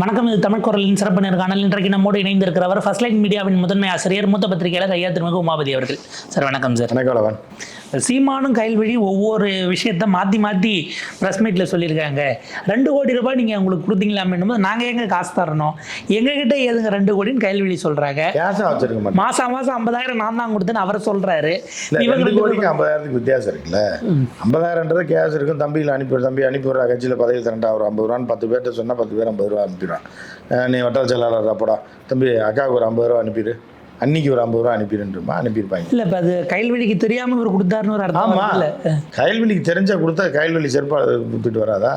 வணக்கம் இது தமிழ் குரலின் சிறப்பு நேர்காணல் இன்றைக்கு நம்மோடு இணைந்திருக்கிறவர் ஃபர்ஸ்ட் லைன் மீடியாவின் முதன்மை ஆசிரியர் மூத்த பத்திரிகையாளர் ஐயா திருமிகு உமாபதி அவர்கள். சார் வணக்கம் சார் கணக்காளவன் சீமானும் கைல்வழி ஒவ்வொரு விஷயத்த மாற்றி மாற்றி ப்ரெஸ் மீட்டில் சொல்லியிருக்காங்க. ரெண்டு கோடி ரூபாய் நீங்கள் உங்களுக்கு கொடுத்தீங்களாமேனும் போது நாங்கள் எங்கே காசு தரணும்? எங்ககிட்ட ஏதுங்க ரெண்டு கோடின்னு கைல்வழி சொல்கிறாங்க மாட்டேன் மாதம் மாதம் ஐம்பதாயிரம் நான் தான் கொடுத்தேன்னு அவர் சொல்கிறாரு இவங்க கோடிக்கு ஐம்பதாயிரத்துக்கு வித்தியாசம் இருக்குல்ல? ஐம்பதாயிரன்றது கேஷ் இருக்கும். தம்பியில் அனுப்பி தம்பி அனுப்பி விடுறா கட்சியில் பதவி தரண்டா ஒரு ஐம்பது ரூபான்னு பத்து பேர்ட்ட சொன்னால் பத்து பேர் ஐம்பது ரூபா அனுப்பிடுவான் நீ வட்டார செயலாளர் அப்படா தம்பி அக்காவுக்கு ஒரு ஐம்பது ரூபா அனுப்பிடு. அன்னைக்கு ஒரு ஐம்பது ரூபா அனுப்பிடுன்றமா? அனுப்பியிருப்பாங்க. இல்லை இப்போ அது கைல்வழிக்கு தெரியாமல் இவர் கொடுத்தாருன்னு ஒரு அர்த்தம் இல்லை கயல்வெளிக்கு தெரிஞ்சா கொடுத்தா கயல்வெளி செருப்பா குத்துட்டு வராதா?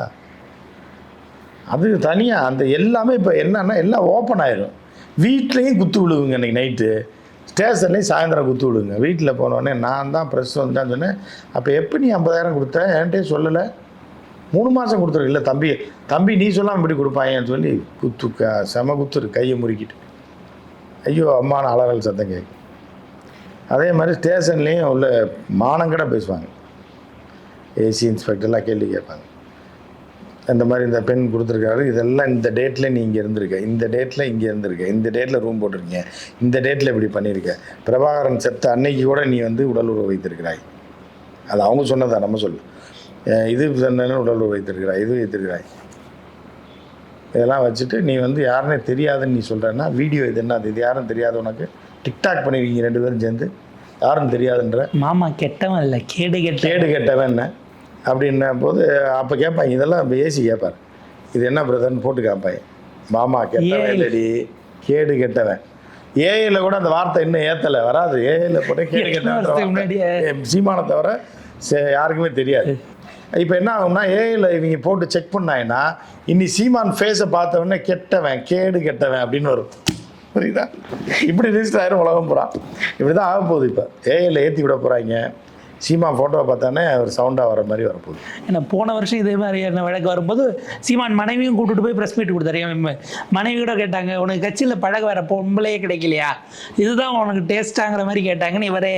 அது தனியாக அந்த எல்லாமே இப்போ என்னன்னா எல்லாம் ஓப்பன் ஆயிரும். வீட்லேயும் குத்து விழுவுங்க இன்னைக்கு நைட்டு ஸ்டேஷன்லேயும் சாயந்தரம் குத்து விழுங்க வீட்டில் போனோடனே நான் தான் ப்ரெஸ் வந்தேன் சொன்னேன். அப்போ எப்போ நீ ஐம்பதாயிரம் கொடுத்த? என்கிட்டயே சொல்லலை. மூணு மாதம் கொடுத்துருக்கு இல்லை தம்பி தம்பி நீ சொல்லாமல் இப்படி கொடுப்பாயேன்னு சொல்லி குத்து க செம குத்துரு கையை முறுக்கிட்டு. ஐயோ அம்மான அலறல் சத்தம் கேட்கும் அதே மாதிரி ஸ்டேஷன்லேயும் உள்ள மானங்கட பேசுவாங்க. ஏசி இன்ஸ்பெக்டர்லாம் கேள்வி கேட்பாங்க. இந்த மாதிரி இந்த பெண் கொடுத்துருக்காரு. இதெல்லாம் இந்த டேட்டில் நீ இங்கே இருந்திருக்க. இந்த டேட்டில் இங்கே இருந்திருக்க. இந்த டேட்டில் ரூம் போட்டிருக்கீங்க. இந்த டேட்டில் இப்படி பண்ணியிருக்க. பிரபாகரன் செத்த அன்னைக்கு கூட நீ வந்து உடல் உறவு வைத்திருக்கிறாய். அது அவங்க சொன்னதா? நம்ம சொல்லு இது சொன்னேன்னு உடல் வைத்திருக்கிறாய் இது வைத்திருக்கிறாய். இதெல்லாம் வச்சுட்டு நீ வந்து யாருன்னே தெரியாதுன்னு நீ சொல்கிறேன்னா வீடியோ இது என்ன இது யாரும் தெரியாது உனக்கு? டிக்டாக் பண்ணிருக்கீங்க ரெண்டு பேரும் சேர்ந்து. யாரும் தெரியாதுன்ற. மாமா கெட்டவன் இல்லை கேடு கெட்ட கேடு கெட்டவன் என்ன? அப்படின்ன போது அப்போ கேட்பாங்க இதெல்லாம் ஏசி கேட்பார் இது என்ன பிரதர்னு போட்டு கேட்பாங்க மாமா கெட்டவன். இல்லடி கேடு கெட்டவன். ஏஐல கூட அந்த வார்த்தை இன்னும் ஏத்தல வராது. ஏஐல போட்டு கேடு? கெட்டவன் சீமானை தவிர சே- யாருக்குமே தெரியாது. இப்போ என்ன ஆகும்னா ஏஐயில் இவங்க போட்டு செக் பண்ணாங்கன்னா இனி சீமான் ஃபேஸை பார்த்த உடனே கெட்டவன் கேடு கெட்டவன் அப்படின்னு வரும். புரியுதா? இப்படி ரிஜிஸ்டர் ஆயிரும் உலகம் போகிறான் இப்படி தான் ஆக போகுது இப்போ ஏஐயில் ஏற்றி விட போகிறாங்க சீமா ஃபோட்டோவை பார்த்தானே ஒரு சவுண்டாக வர மாதிரி வரப்போகுது. ஏன்னா போன வருஷம் இதே மாதிரியான வழக்கு வரும்போது சீமான் மனைவியும் கூட்டிட்டு போய் ப்ரெஸ் மீட் கொடுத்தாரு. என் மனைவி கூட கேட்டாங்க உனக்கு கட்சியில் பழக வர பொம்பளையே கிடைக்கலையா? இதுதான் உனக்கு டேஸ்ட்டாங்கிற மாதிரி கேட்டாங்கன்னு இவரே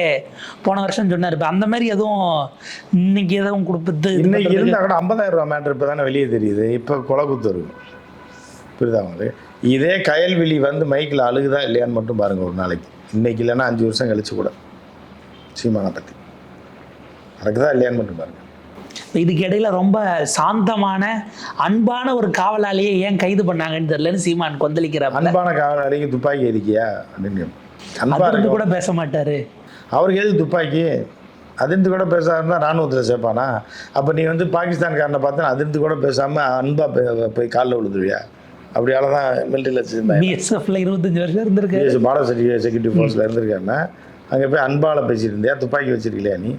போன வருஷம் சொன்னார். இப்போ அந்த மாதிரி எதுவும் இன்னைக்கு எதுவும் கொடுப்பது இன்னைக்கு இருந்தால் கூட ஐம்பதாயிரம் ரூபா மேட்ரு இப்போ தானே வெளியே தெரியுது. இப்போ கொலை குத்து இருக்கும் புரியுதா உங்களுக்கு? இதே கயல்விழி வந்து மைக்கில் அழுகுதா இல்லையான்னு மட்டும் பாருங்கள் ஒரு நாளைக்கு. இன்னைக்கு இல்லைன்னா அஞ்சு வருஷம் கழிச்சு கூட. சீமானை பற்றி நடக்குதா இல்லையான்னு மட்டும் பாருங்கள் இதுக்கு இடையில ரொம்ப சாந்தமான அன்பான ஒரு காவலாளியை ஏன் கைது பண்ணாங்கன்னு தெரியலன்னு சீமான் கொந்தளிக்கிறாப்புல. அன்பான காவலாளிக்கு துப்பாக்கி எதுக்கியா? அப்படின்னு அன்பா அதிர்ந்து இருக்கும் கூட பேச மாட்டாரு. அவருக்கு எது துப்பாக்கி? அதிர்ந்து கூட பேசாம ராணுவத்தில் சேர்ப்பானா? அப்போ நீ வந்து பாகிஸ்தான்காரனை பார்த்து அதிர்ந்து கூட பேசாமல் அன்பாக போய் காலில் விழுந்துருவியா? அப்படியால தான் மிலிட்டரியில் வச்சுருந்தாங்க பிஎஸ்எஃப்ல இருபத்தஞ்சு வருஷம் இருந்திருக்கு செக்யூ செக்யூரிட்டி ஃபோர்ஸில் இருந்திருக்காருன்னா அங்கே போய் அன்பால் பேசியிருந்தியா துப்பாக்கி வச்சிருக்கலையா நீ?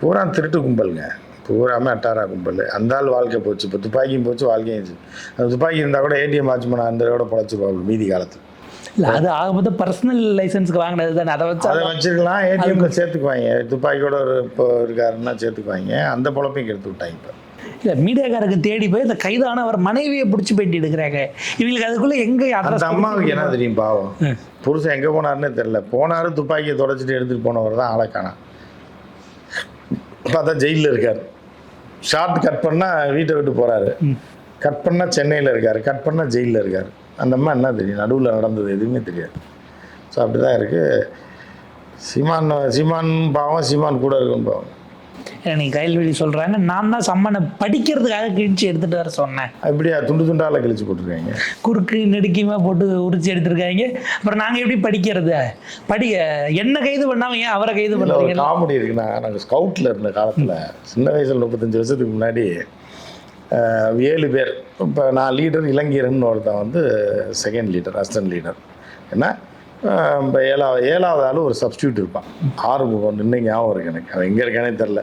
பூரா திருட்டு கும்பலுங்க. பூராமே அட்டாரா கும்பல். அந்த ஆள் வாழ்க்கை போச்சு. இப்போ துப்பாக்கியும் போச்சு வாழ்க்கையும் அந்த துப்பாக்கி இருந்தால் கூட ஏடிஎம் வாட்ச்மேன் அந்த கூட பொழைச்சிப்பாங்க மீதி காலத்தில். இல்ல அது ஆகும்போது பர்சனல் லைசன்ஸ்க்கு வாங்கினது தானே. அதை வச்சு அதை வச்சிருக்கலாம். ஏடிஎம்ல சேர்த்துக்குவாங்க. துப்பாக்கியோட ஒரு இப்போ இருக்காருன்னா சேர்த்துக்குவாங்க. அந்த பொழப்பையும் கெடுத்து விட்டாங்க இப்போ. இல்ல மீடியாக்காரருக்கு தேடி போய் இந்த கைதான அவர் மனைவியை பிடிச்சி பேட்டி எடுக்கிறாங்க. இவங்களுக்கு அதுக்குள்ள எங்க அந்த அம்மாவுக்கு என்ன தெரியும் பாவம். புருஷன் எங்கே போனாருன்னே தெரில போனாரு துப்பாக்கியை தொடச்சிட்டு எடுத்துகிட்டு போனவர் தான் ஆளை காணாம் பார்த்தா ஜெயிலில் இருக்கார். ஷார்ட் கட் பண்ணால் வீட்டை விட்டு போகிறாரு கட் பண்ணால் சென்னையில் இருக்கார். கட் பண்ணால் ஜெயிலில் இருக்கார். அந்த அம்மா என்ன தெரியும்? நடுவில் நடந்தது எதுவுமே தெரியாது. ஸோ அப்படி தான் இருக்குது சீமான் சீமான் பாவம் சீமான் கூட இருக்கும் பாவம். நீ கைல்வெளி சொல்றாங்க நான் தான் சம்மனை படிக்கிறதுக்காக கிழிச்சு எடுத்துட்டு வர சொன்னேன். அப்படியா? துண்டு துண்டால கிழிச்சு போட்டிருக்காங்க. குறுக்கு நெடுக்கியுமா போட்டு உரிச்சு எடுத்திருக்காங்க. அப்புறம் நாங்க எப்படி படிக்கிறது? படி என்ன கைது பண்ணாம ஏன் அவரை கைது பண்றீங்க? காமெடி இருக்குன்னா நாங்கள் ஸ்கவுட்டில் இருந்த காலத்தில் சின்ன வயசில் முப்பத்தஞ்சு வருஷத்துக்கு முன்னாடி ஏழு பேர். இப்போ நான் லீடர் இளங்கீரன் ஒருத்தன் வந்து செகண்ட் லீடர் அசிஸ்டன்ட் லீடர் ஏன்னா இப்போ ஏழாவது ஏழாவது ஆள் ஒரு சப்ஸ்டியூட் இருப்பான். ஆறுமுகம் நின்று ஞாபகம் இருக்கு எனக்கு. அவன் எங்கே இருக்கானே தெரில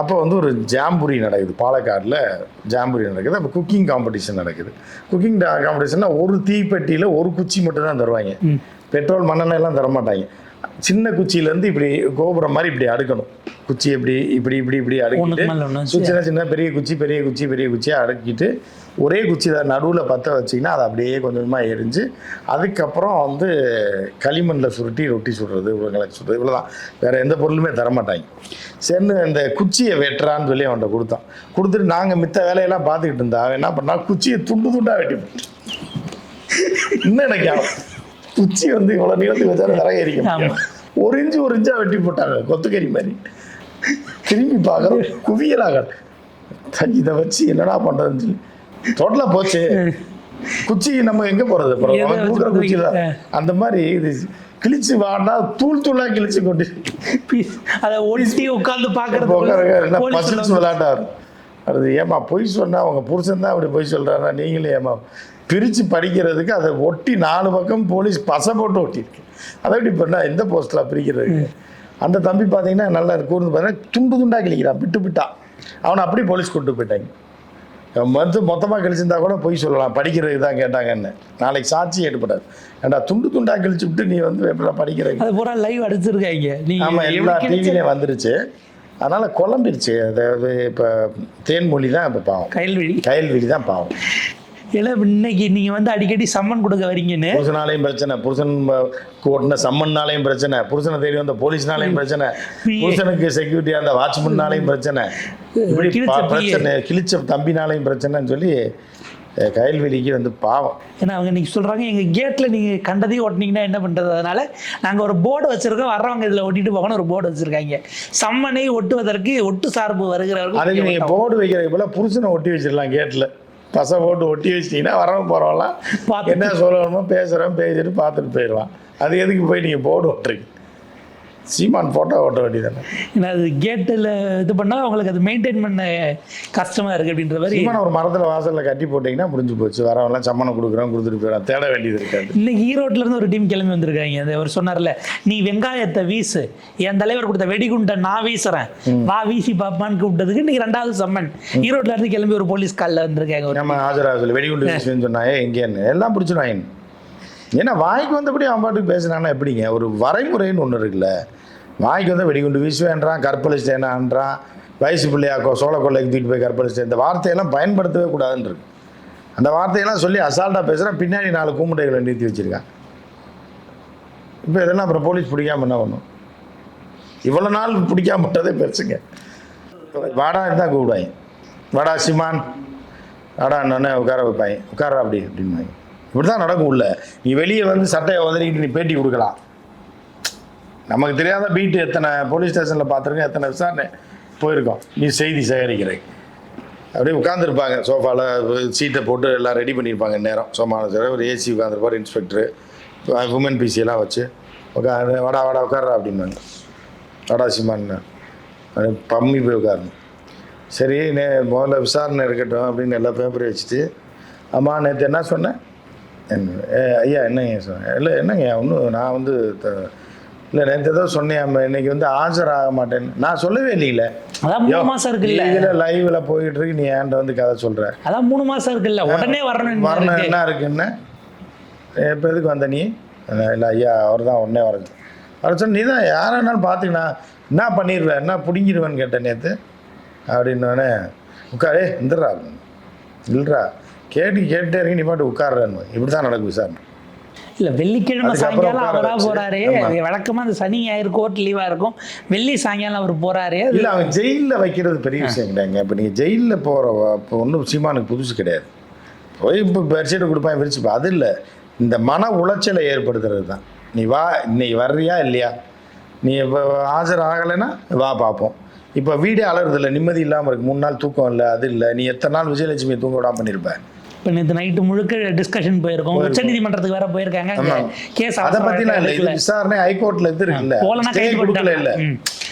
அப்போ வந்து ஒரு ஜாம்புரி நடக்குது. பாலக்காடில் ஜாம்புரி நடக்குது. அப்போ குக்கிங் காம்படிஷன் நடக்குது. குக்கிங் காம்படிஷன்னா ஒரு தீப்பெட்டியில் ஒரு குச்சி மட்டும் தான் தருவாங்க பெட்ரோல் மண்ணெண்ணெய் எல்லாம் தர மாட்டாங்க சின்ன குச்சியிலேருந்து இப்படி கோபுரம் மாதிரி இப்படி அடுக்கணும். குச்சி இப்படி இப்படி இப்படி இப்படி அடுக்கிட்டு சின்ன சின்ன பெரிய குச்சி பெரிய குச்சி பெரிய குச்சியாக அடுக்கிட்டு ஒரே குச்சி தான் நடுவில் பற்ற வச்சிங்கன்னா அது அப்படியே கொஞ்சம் கொஞ்சமாக எரிஞ்சு அதுக்கப்புறம் வந்து களிமண்ணில் சுருட்டி ரொட்டி சுடுறது உருளைக்கிழங்கு சுடுறது இவ்வளோதான் வேறு எந்த பொருளுமே தரமாட்டாங்க. சரின்னு இந்த குச்சியை வெட்டுறான்னு சொல்லி அவன்கிட்ட கொடுத்தான். கொடுத்துட்டு நாங்கள் மித்த வேலையெல்லாம் பார்த்துக்கிட்டு இருந்தா அவன் என்ன பண்ணா குச்சியை துண்டு துண்டாக வெட்டி. இன்னும் எனக்கு. குச்சி வந்து இவ்வளோ நீளத்துக்கு வச்சாலும் விறகு எரிக்க முடியாது. ஆமா. ஒரு இன்ச்சு ஒரு இன்ச்சா வெட்டி போட்டாங்க. கொத்துக்கறி மாதிரி. திரும்பி பார்க்குறோம். குவியலாக இதை வச்சு என்னடா பண்ணுறதுன்னு சொல்லி. டோட்டலாக போச்சு. குச்சி நம்ம எங்கே போகிறது தூக்குற குச்சி தான்? அந்த மாதிரி இது கிழிச்சு வாடினா தூள் தூளாக கிழிச்சு கொண்டு அதை ஒட்டி என்ன பாக்குறது பசில்ஸ் விளையாட்டாரு. அது ஏமா பொய் சொன்னா அவங்க புருஷன் தான் அப்படி பொய் சொல்றாருன்னா நீங்களே ஏமா பிரித்து படிக்கிறதுக்கு அதை ஒட்டி நாலு பக்கம் போலீஸ் பசை போட்டு ஒட்டியிருக்கு. அதை எப்படி பண்ணா எந்த போஸ்ட்டில் பிரிக்கிறதுக்கு அந்த தம்பி பார்த்தீங்கன்னா நல்லா கூர்ந்து பார்த்தீங்கன்னா துண்டு துண்டா கிழிக்கிறான் விட்டு விட்டா அவனை அப்படி போலீஸ் கூட்டு போயிட்டாங்க. வந்து மொத்தமாக கிழிச்சிருந்தா கூட பொய் சொல்லலாம் படிக்கிறதுக்கு தான் கேட்டாங்கன்னு. நாளைக்கு சாட்சி ஏற்படாது. ஏன்டா துண்டு துண்டா கிழிச்சு விட்டு நீ வந்து எப்படி படிக்கிறதுக்கு? அது பூரா லைவ் அடிச்சிருக்காங்க. ஆமாம் எல்லா டிவிலையும் வந்துருச்சு. அதனால குழம்பிருச்சு. அதாவது இப்போ தேன்மொழி தான் இப்போ பாவம். கயல்விழி. கயல்விழி தான் பாவம். இல்ல இன்னைக்கு நீங்க வந்து அடிக்கடி சம்மன் கொடுக்க வரீங்கன்னு. புருஷனாலையும் பிரச்சனை புருஷன் ஓட்டின சம்மன்னாலையும் பிரச்சனை புருஷனை தேடி வந்த போலீஸ்னாலையும் பிரச்சனை புருஷனுக்கு செக்யூரிட்டியா இருந்த வாட்ச்மேன்னாலையும் பிரச்சனை. இப்படி. பிரச்சனை கிழிச்ச தம்பினாலையும் பிரச்சனைன்னு சொல்லி அஹ், கயல்விழிக்கு வந்து பாவம். ஏன்னா அவங்க இன்னைக்கு சொல்றாங்க எங்க கேட்ல நீங்க கண்டதையும் ஓட்டினீங்கன்னா என்ன பண்றது? அதனால நாங்க ஒரு போர்டு வச்சிருக்கோம். வர்றவங்க இதுல ஒட்டிட்டு போகணும் ஒரு போர்டு வச்சிருக்காங்க. சம்மனை ஒட்டுவதற்கு ஒட்டு சார்பு வருகிறவர்கள் அதுக்கு நீங்க போர்டு வைக்கிறதுக்கு போல புருஷனை ஒட்டி வச்சிடலாம் கேட்டில் பசை போட்டு ஒட்டி வச்சிட்டீங்கன்னா வரவன் போகிறவங்களாம் என்ன சொல்லணுமோ பேசுகிறோம் பேசிட்டு பார்த்துட்டு போயிடலாம். அது எதுக்கு போய் நீங்கள் போர்டு ஓட்டுறீங்க சீமான் ஃபோட்டோ ஓட்ட வேண்டியதானே ஏன்னா அது கேட்டில் இது பண்ணா அவங்களுக்கு அது மெயின்டைன் பண்ண கஷ்டமா இருக்கு அப்படின்ற மாதிரி சீமான் ஒரு மரத்தில் வாசலில் கட்டி போட்டிங்கன்னா முடிஞ்சு போச்சு. வரவங்களாம் சம்மனை கொடுக்குறோம் கொடுத்துட்டு போயிடலாம் தேட வேண்டியது இருக்காது. இன்னைக்கு ஈரோட்ல இருந்து ஒரு டீம் கிளம்பி வந்திருக்காங்க. அந்த அவர் சொன்னார்ல நீ வெங்காயத்தை வீசு. என் தலைவர் கொடுத்த வெடிகுண்டை நான் வீசுறேன். வா வீசி பாப்பான்னு கூப்பிட்டதுக்கு இன்னைக்கு ரெண்டாவது சம்மன். ஈரோட்ல இருந்து கிளம்பி ஒரு போலீஸ் காலில் வந்திருக்காங்க நம்ம ஆஜராக சொல்லி வெடிகுண்டு வீசுவேன்னு சொன்னாயே எங்கேன்னு எல்லாம் பிடிச்சிடுவாங்க ஏன்னா வாய்க்கு வந்தபடி அவன் பாட்டுக்கு பேசுனான்னா எப்படிங்க? ஒரு வரைமுறைன்னு ஒன்று இருக்குல்ல. வாய்க்கு வந்து வெடிகுண்டு வீசுவேன்றான் கற்பழிச்சிட்டேனான்றான் வயசு பிள்ளையாக்கோ சோழ கொள்ளைக்கு தூக்கிட்டு போய் கற்பழிச்சிட்டேன். இந்த வார்த்தையெல்லாம் பயன்படுத்தவே கூடாதுன்னு இருக்கு. அந்த வார்த்தையெல்லாம் சொல்லி அசால்ட்டாக பேசுகிறான் பின்னாடி நாலு கூமுட்டைகளை நிறுத்தி வச்சிருக்கான். இப்போ இதெல்லாம் அப்புறம் போலீஸ் பிடிக்காம என்ன பண்ணும்? இவ்வளோ நாள் பிடிக்காம விட்டதே பெருசுங்க. வாடா தான் கூப்பிடுவாங்க வாடா சிமான். வாடா அண்ணே உட்கார வைப்பாங்க உட்காரா அப்படி அப்படின்பாங்க இப்படி தான் நடக்கும் உள்ள. நீ வெளியே வந்து சட்டையை உதறிக்கிட்டு நீ பேட்டி கொடுக்கலாம். நமக்கு தெரியாத பீட்டு எத்தனை போலீஸ் ஸ்டேஷனில் பார்த்துருக்கோம் எத்தனை விசாரணை போயிருக்கோம். நீ செய்தி சேகரிக்கிற அப்படியே உட்காந்துருப்பாங்க சோஃபாவில் சீட்டை போட்டு எல்லாம் ரெடி பண்ணியிருப்பாங்க நேரம் சோமான சார் ஒரு ஏசி உட்காந்துருப்பார் இன்ஸ்பெக்டரு உமன் பிசியெல்லாம் வச்சு உட்காந்து வாடா வாடா உட்கார்றா அப்படின்னாங்க. வாடா சிம்மான்னு பம்மி போய் உட்காரணும் சரி நே முதல்ல விசாரணை இருக்கட்டும் அப்படின்னு எல்லா பேப்பரையும் வச்சுட்டு அம்மா நேற்று என்ன சொன்னேன் என்ன? ஏ, ஐயா என்னங்க சொன்னேன் இல்லை என்னங்க ஒன்றும் நான் வந்து இல்லை நேற்று ஏதோ சொன்னேன் இன்னைக்கு வந்து ஆஜராக மாட்டேன்னு நான் சொல்லவே இல்லைல்ல அதான் மூணு மாசம் இருக்குல்ல. இதில் லைவ்ல போயிட்டு இருக்கு நீ ஏன்ட்ட வந்து கதை சொல்ற? அதான் மூணு மாசம் இருக்குல்ல. உடனே வரணும் வரணும் என்ன இருக்குன்னு எப்போ எதுக்கு வந்த நீ? இல்லை ஐயா அவர் தான் உடனே வரது அவர் சொன்ன நீ தான் யாரானாலும் பார்த்துக்கண்ணா என்ன பண்ணிடுவேன் என்ன பிடிங்கிடுவேன்னு கேட்டேன் நேற்று அப்படின்னோடனே உட்காரே இந்துடுறா இல்லைடா கேட்டு கேட்டே இருக்கு நீ பாட்டு உட்காடுறேன்னு இப்படி தான் நடக்கும் விசாரணை இல்ல வெள்ளிக்கிழமை சாயங்காலம் உட்கார அவரா வச்சு. போறாரு. ஆமா. வழக்கமா அந்த சனி ஞாயிறு கோர்ட் லீவா இருக்கும். வெள்ளி சாயங்காலம் அவர் அது இல்லை அவன் ஜெயிலில் வைக்கிறது பெரிய விஷயம் கிடையாதுங்க இப்போ நீங்கள் ஜெயிலில் போகிற இப்போ ஒன்றும் சீமானுக்கு புதுசு கிடையாது. போய் இப்போ பெட்ஷீட்டை கொடுப்பான் விரிச்சுப்பா. அது இல்லை. இந்த மன உளைச்சலை ஏற்படுத்துறது தான். நீ வா இன்னைக்கு வர்றியா இல்லையா? நீ இப்போ ஆஜர் ஆகலைன்னா வா பார்ப்போம் இப்போ வீடே அலறுதில்ல நிம்மதி இல்லாமல் இருக்கு. மூணு நாள் தூக்கம் இல்லை அது இல்லை. நீ எத்தனை நாள் விஜயலட்சுமி தூங்க விடாம பண்ணியிருப்ப இப்ப நேற்று நைட்டு முழுக்க டிஸ்கஷன் போயிருக்கோம். உச்ச நீதிமன்றத்துக்கு வேற போயிருக்காங்க. கேஸ் அதை பற்றிலாம் இல்லை. விசாரணை ஹைகோர்ட்டில் இது இருக்குல்ல. போலனா கைது கொடுக்கல. இல்லை.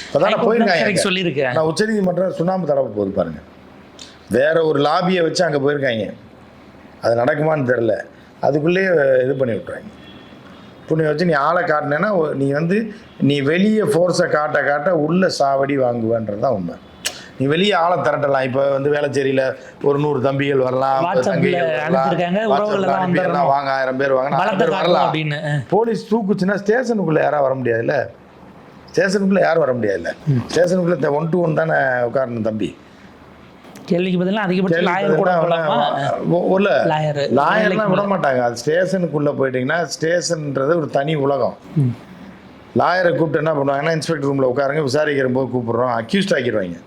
இப்போதான் போயிருக்காங்க சொல்லியிருக்கேன் நான் உச்சநீதிமன்றம் சுண்ணாம்பு தடவை போகுது பாருங்க. வேற ஒரு லாபியை வச்சு அங்கே போயிருக்காங்க. அது நடக்குமான்னு தெரில அதுக்குள்ளேயே இது பண்ணி விட்றாங்க புண்ணி வச்சு நீ ஆளை காட்டினேன்னா நீ வந்து நீ வெளியே ஃபோர்ஸை காட்ட காட்ட உள்ள சாவடி வாங்குவேன்றது தான் உண்மை. நீ வெளியே ஆளை திரட்டலாம். இப்போ வந்து வேளச்சேரியில் ஒரு நூறு தம்பிகள் வரலாம் வரலாம். வாங்க ஆயிரம் பேர் வாங்க. வரலாம். அப்படின்னு. போலீஸ் தூக்குச்சுன்னா ஸ்டேஷனுக்குள்ளே யாரும் வர முடியாதுல்ல. ஸ்டேஷனுக்குள்ளே யாரும் வர முடியாதுல்ல. ஸ்டேஷனுக்குள்ளே ஒன் டு ஒன் தானே உட்காரணும் தம்பி. கேள்விக்கு பதிலாக அதிகபட்சம் லாயர் கூட உள்ள லாயர். லாயர்லாம் விட மாட்டாங்க அது ஸ்டேஷனுக்குள்ளே போயிட்டீங்கன்னா ஸ்டேஷன்ன்றது ஒரு தனி உலகம். லாயரை கூப்பிட்டு என்ன பண்ணுவாங்கன்னா இன்ஸ்பெக்டர் ரூமில் உட்காருங்க. விசாரிக்கிற போது கூப்பிடுறோம். அக்யூஸ்ட் ஆக்கிடுவாங்க.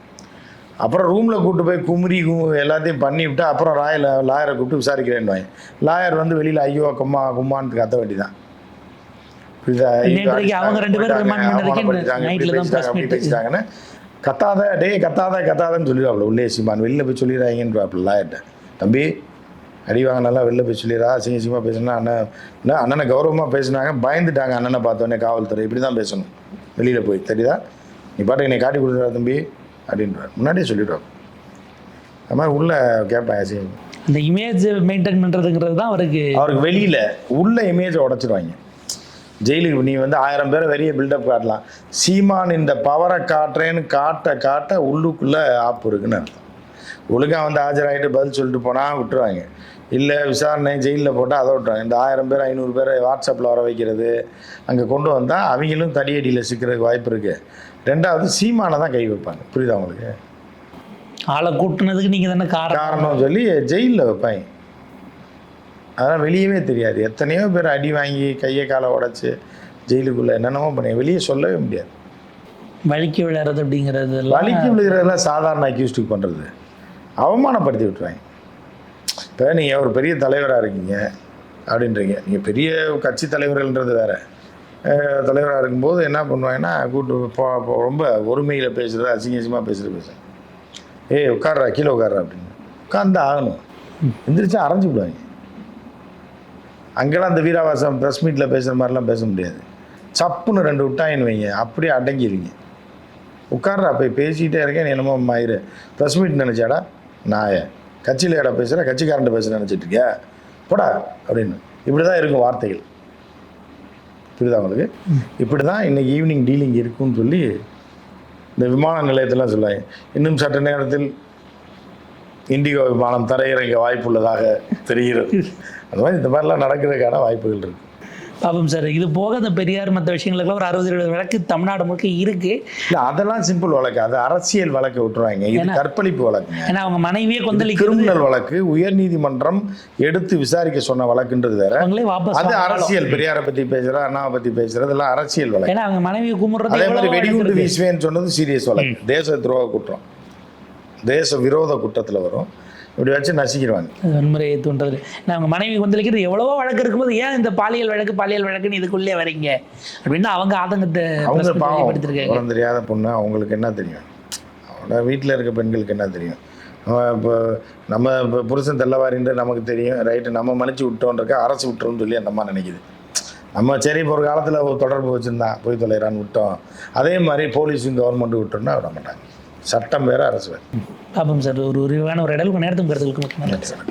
அப்புறம் ரூமில் கூட்டு போய் குமுறி எல்லாத்தையும் பண்ணி விட்டு அப்புறம் ராயல் லாயரை கூப்பிட்டு விசாரிக்கிறேன்னு லாயர் வந்து வெளியில் ஐயோ கும்மா கும்மான்னு கத்த வேண்டிதான். அவங்க ரெண்டு பேரும். பேசிட்டாங்கன்னு கத்தாத டேய் கத்தாத கத்தாதன்னு சொல்லிடுவாப்புல. உள்ளே சீமான் வெளியில் போய் சொல்லிடுறாங்கன்னு லாயர்கிட்ட தம்பி அடி வாங்க நல்லா வெளில போய் சொல்லிடுறா அசிங்க அசிங்கமாக பேசுனா அண்ணன் அண்ணனை கௌரவமாக பேசுனாங்க பயந்துட்டாங்க அண்ணனை பார்த்தோன்னே காவல்துறை. இப்படி தான் பேசணும். வெளியில் போய் தெரியுதா? நீ பாட்டுக்கு என்னை காட்டி கொடுத்துறா தம்பி. அப்படின்றார். முன்னாடியே சொல்லிடுவாங்க அது மாதிரி உள்ள கேட்பேன் அசிங்க அந்த இமேஜ் மெயின்டைன் பண்றதுங்கிறது தான் அவருக்கு அவருக்கு வெளியில் உள்ள இமேஜை உடச்சிருவாங்க. ஜெயிலுக்கு நீ வந்து ஆயிரம் பேரை வெளியே பில்டப் காட்டலாம். சீமான் இந்த பவரை காட்டுறேன்னு காட்ட காட்ட உள்ளுக்குள்ளே ஆப்பு இருக்குன்னு அர்த்தம். ஒழுங்கா வந்து ஆஜராகிட்டு பதில் சொல்லிட்டு போனால் விட்டுருவாங்க. இல்லை விசாரணை ஜெயிலில் போட்டால் அதை விட்டுருவாங்க. இந்த ஆயிரம் பேர் ஐநூறு பேரை வாட்ஸ்அப்பில் வர வைக்கிறது அங்கே கொண்டு வந்தால் அவங்களும் தடியடியில் சிக்கிறதுக்கு வாய்ப்பு இருக்குது ரெண்டாவது சீமானை தான் கை வைப்பாங்க. புரியுதா உங்களுக்கு? ஆளை கூட்டுனதுக்கு நீங்க தானே காரணம். காரணம் சொல்லி ஜெயிலில் வைப்பாங்க. அதெல்லாம் வெளியவே தெரியாது. எத்தனையோ பேர் அடி வாங்கி கையை காலை உடைச்சு ஜெயிலுக்குள்ளே என்னென்னமோ பண்ணி வெளியே சொல்லவே முடியாது. வலிக்கு விளையாடுறது அப்படிங்கிறது வலிக்கு விழுகிறதெல்லாம் சாதாரண அக்யூஸ்டுக்கு பண்ணுறது அவமானப்படுத்தி விட்டுருவாங்க. இப்போ நீங்கள் ஒரு பெரிய தலைவராக இருக்கீங்க அப்படின்றீங்க. நீங்கள் பெரிய கட்சி தலைவர்கள்ன்றது வேற. தலைவராக இருக்கும்போது என்ன பண்ணுவாங்கன்னா கூட்டு போ- ரொம்ப ஒருமையில் பேசுகிறது அசிங்க அசிங்கமாக பேசுகிற பேசுகிறேன் ஏய் உட்கார்றா கீழே உட்கார்றா அப்படின்னு. உட்காந்து ஆகணும். எந்திரிச்சா அரைஞ்சு விடுவாங்க. அங்கெல்லாம் அந்த வீராவாசம் ப்ரெஸ் மீட்டில் பேசுகிற மாதிரிலாம் பேச முடியாது. சப்புன்னு ரெண்டு விட்டாயின்னு வைங்க அப்படியே அடங்கிடுவீங்க உட்கார்றா போய் பேசிக்கிட்டே இருக்கேன் என்னமோ மயிறு. ப்ரெஸ் மீட் நினச்சாடா? நாய. கட்சியில் ஏடா பேசுகிற கட்சிக்காரன்ட்ட பேசுகிறேன் நினச்சிட்ருக்கியா போடா அப்படின்னு. இப்படி தான் இருக்கும் வார்த்தைகள். புரியுதா உங்களுக்கு? இப்படி தான் இன்னைக்கு ஈவினிங் டீலிங் இருக்குன்னு சொல்லி இந்த விமான நிலையத்திலாம் சொல்லுவாங்க இன்னும் சற்று நேரத்தில் இண்டிகோ விமானம் தரையிறங்க வாய்ப்புள்ளதாக தெரிகிறது. அந்த மாதிரி இந்த மாதிரிலாம் நடக்கிறதுக்கான வாய்ப்புகள் இருக்குது பாப்போம் சார். இது போக அந்த பெரியார் மற்ற விஷயங்களுக்குலாம் ஒரு அறுபது எழுபது வழக்கு தமிழ்நாடு முழுக்க இருக்கு. இல்லை அதெல்லாம் சிம்பிள் வழக்கு. அது அரசியல் வழக்கு விட்டுருவாங்க. இது கற்பழிப்பு வழக்குங்க. ஏன்னா அவங்க மனைவியே கொந்தளிக்கிறது கிரிமினல் வழக்கு. உயர்நீதிமன்றம் எடுத்து விசாரிக்க சொன்ன வழக்குன்றது வேற. வாபஸ் அது. அரசியல். பெரியாரை பத்தி பேசுற அண்ணாவை பத்தி பேசுறது எல்லாம் அரசியல் வழக்கு. ஏன்னா அவங்க மனைவியை கும்பிடுறது அதே மாதிரி வெடிகுண்டு வழக்கு. வீசுவேன்னு சொன்னது சீரியஸ் வழக்கு. தேச துரோக குற்றம். தேச விரோத குற்றத்துல வரும். இப்படி வச்சு நசிக்கிடுவாங்க. வன்முறையை தூண்டுறது அவங்க மனைவி கொந்தளிக்கிறது எவ்வளவோ வழக்கு இருக்கும்போது ஏன் இந்த பாலியல் வழக்கு பாலியல் வழக்குன்னு இதுக்குள்ளே வரீங்க? அப்படின்னு அவங்க ஆதங்கத்தை அவங்க பாவம். தெரியாத பொண்ணு அவங்களுக்கு என்ன தெரியும்? அவங்களோட வீட்டில் இருக்க பெண்களுக்கு என்ன தெரியும்? இப்போ நம்ம இப்போ புருஷன் தெல்லவாரின்ட்டு நமக்கு தெரியும். ரைட்டு நம்ம மன்னிச்சு விட்டோன்றக்க அரசு விட்டுறோம்னு சொல்லி அந்த அம்மா நினைக்குது. நம்ம சரி இப்போ ஒரு காலத்தில் தொடர்பு வச்சுருந்தான் போய் தொலைறான்னு விட்டோம். அதே மாதிரி போலீஸும் கவர்மெண்ட்டும் விட்டோம்னா விட மாட்டாங்க. சட்டம் வேறு அரசு வேறு. பாப்போம் சார் ஒரு விரிவான ஒரு இடல் நேரத்துக்கு கருத்துக்களுக்கு மட்டும் சார்.